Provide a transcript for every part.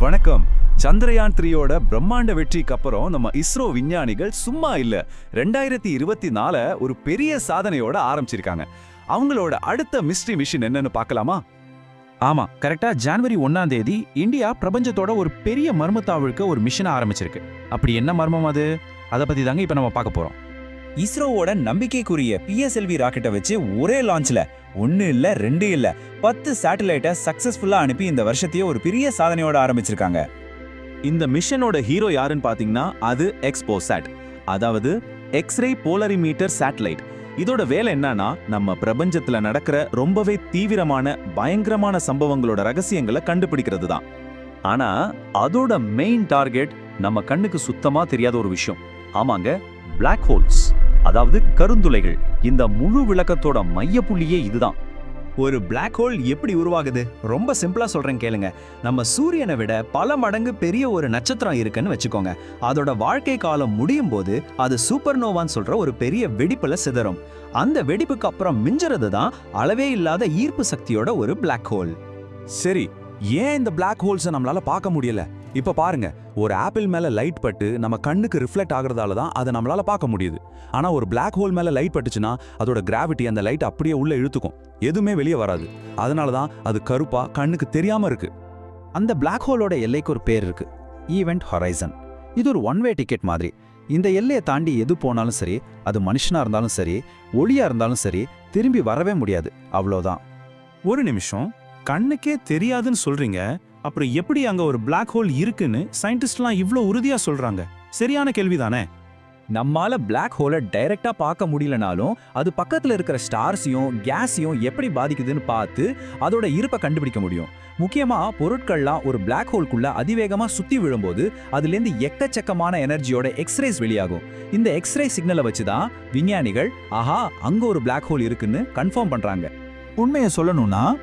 வணக்கம். சந்திரயான் த்ரீயோட பிரம்மாண்ட வெற்றிக்கு அப்புறம் நம்ம இஸ்ரோ விஞ்ஞானிகள் சும்மா இல்ல. ரெண்டாயிரத்தி இருபத்தி நால ஒரு பெரிய சாதனையோட ஆரம்பிச்சிருக்காங்க. அவங்களோட அடுத்த மிஸ்ட்ரி மிஷின் என்னன்னு பார்க்கலாமா? ஆமா கரெக்டா ஜனவரி ஒன்னாம் தேதி இந்தியா பிரபஞ்சத்தோட ஒரு பெரிய மர்மத்தாவிற்கு ஒரு மிஷினை ஆரம்பிச்சிருக்கு. அப்படி என்ன மர்மம் அது? அதை பத்தி தாங்க இப்ப நம்ம பார்க்க போறோம். இஸ்ரோவோட நம்பிக்கைக்குரிய பிஎஸ்எல்வி ராக்கெட்டை வச்சு ஒரே லான்ச்ல ஒன்னு இல்ல ரெண்டு இல்ல பத்து சேட்டலைட்டை சக்சஸ்ஃபுல்லா அனுப்பி இந்த வருஷத்தையே ஒரு பெரிய சாதனையோட ஆரம்பிச்சிருக்காங்க. இந்த மிஷனோட ஹீரோ யாருன்னு பாத்தீங்கன்னா அது எக்ஸ்போசாட் அதாவது எக்ஸ்ரே போலரிமீட்டர் சேட்டலைட் இதோட வேலை என்னன்னா நம்ம பிரபஞ்சத்துல நடக்கிற ரொம்பவே தீவிரமான பயங்கரமான சம்பவங்களோட ரகசியங்களை கண்டுபிடிக்கிறது தான் ஆனா அதோட மெயின் டார்கெட் நம்ம கண்ணுக்கு சுத்தமா தெரியாத ஒரு விஷயம். ஆமாங்க பிளாக் ஹோல்ஸ் அதாவது கருந்துளைகள். இந்த முழு விளக்கத்தோட மையப்புள்ளியே இதுதான். ஒரு Black ஹோல் எப்படி உருவாகுது? ரொம்ப சிம்பிளா சொல்றேன் கேளுங்க. நம்ம சூரியனை விட பல மடங்கு பெரிய ஒரு நட்சத்திரம் இருக்குன்னு வச்சுக்கோங்க. அதோட வாழ்க்கை காலம் முடியும் போது அது சூப்பர்னோவான்னு சொல்ற ஒரு பெரிய வெடிப்புல சிதறும். அந்த வெடிப்புக்கு அப்புறம் மிஞ்சறது தான் அளவே இல்லாத ஈர்ப்பு சக்தியோட ஒரு Black ஹோல் சரி ஏன் இந்த Black ஹோல்ஸை நம்மளால பார்க்க முடியல? இப்ப பாருங்க ஒரு ஆப்பிள் மேல லைட் பட்டு நம்ம கண்ணுக்கு ரிஃப்ளெக்ட் ஆகுறதால தான் அதை நம்மளால பார்க்க முடியுது. ஆனா ஒரு Black ஹோல் மேல லைட் பட்டுச்சுன்னா அதோட கிராவிட்டி அந்த லைட் அப்படியே உள்ள இழுத்துக்கும். எதுவுமே வெளியே வராது. அதனால தான் அது கருப்பா கண்ணுக்கு தெரியாம இருக்கு. அந்த Black ஹோலோட எல்லைக்கு ஒரு பேர் இருக்கு. ஈவெண்ட் ஹொரைசன் இது ஒரு ஒன் வே டிக்கெட் மாதிரி. இந்த எல்லையை தாண்டி எது போனாலும் சரி அது மனுஷனா இருந்தாலும் சரி ஒளியா இருந்தாலும் சரி திரும்பி வரவே முடியாது. அவ்வளோதான் ஒரு நிமிஷம். கண்ணுக்கே தெரியாதுன்னு சொல்றீங்க. அப்புறம் எப்படி அங்க ஒரு Black ஹோல் இருக்குன்னு சயின்டிஸ்ட்லாம் இவ்ளோ உறுதியா சொல்றாங்க? சரியான கேள்விதானே? நம்மால Black ஹோலை டைரக்டா பார்க்க முடியலனாலும் அது பக்கத்துல இருக்கிற ஸ்டார்ஸையும் கேஸையும் எப்படி பாதிக்குதுன்னு பார்த்து அதோட இருப்பை கண்டுபிடிக்க முடியும். முக்கியமா பொருட்கள்லாம் ஒரு Black ஹோல்குள்ள அதிவேகமா சுத்தி விழும்போது அதுலேருந்து எக்கச்சக்கமான எனர்ஜியோட எக்ஸ்ரேஸ் வெளியாகும். இந்த எக்ஸ்ரே சிக்னலை வச்சு தான் விஞ்ஞானிகள் ஆஹா அங்க ஒரு Black ஹோல் இருக்குன்னு கன்ஃபார்ம் பண்றாங்க. உண்மையை சொல்லணும்னா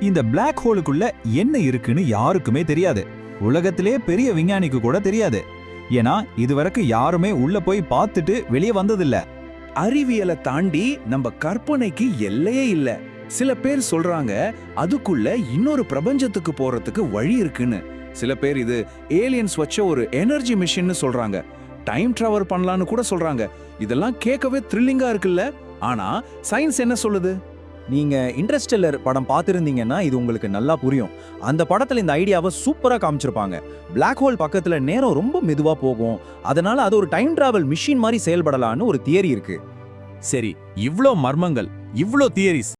இந்த பிளாக் ஹோலுக்குள்ள என்ன இருக்குன்னு யாருக்குமே தெரியாது. உலகத்திலே பெரிய விஞ்ஞானிக்கு கூட தெரியாது. ஏன்னா இதுவரைக்கும் யாருமே உள்ள போய் பார்த்துட்டு வெளியே வந்ததில்ல. அறிவியலை தாண்டி நம்ம கற்பனைக்கு எல்லையே இல்ல. சில பேர் சொல்றாங்க அதுக்குள்ள இன்னொரு பிரபஞ்சத்துக்கு போறதுக்கு வழி இருக்குன்னு. சில பேர் இது ஏலியன்ஸ் வச்ச ஒரு எனர்ஜி மிஷின்னு சொல்றாங்க. டைம் டிராவல் பண்ணலான்னு கூட சொல்றாங்க. இதெல்லாம் கேட்கவே த்ரில்லிங்கா இருக்குல்ல. ஆனா சயின்ஸ் என்ன சொல்லுது? நீங்கள் இன்ட்ரெஸ்டெல்லர் படம் பார்த்துருந்தீங்கன்னா இது உங்களுக்கு நல்லா புரியும். அந்த படத்தில் இந்த ஐடியாவை சூப்பராக காமிச்சிருப்பாங்க. பிளாக் ஹோல் பக்கத்தில் நேரம் ரொம்ப மெதுவாக போகும். அதனால் அது ஒரு டைம் டிராவல் மிஷின் மாதிரி செயல்படலான்னு ஒரு தியரி இருக்கு. சரி இவ்வளோ மர்மங்கள் இவ்வளோ தியரிஸ்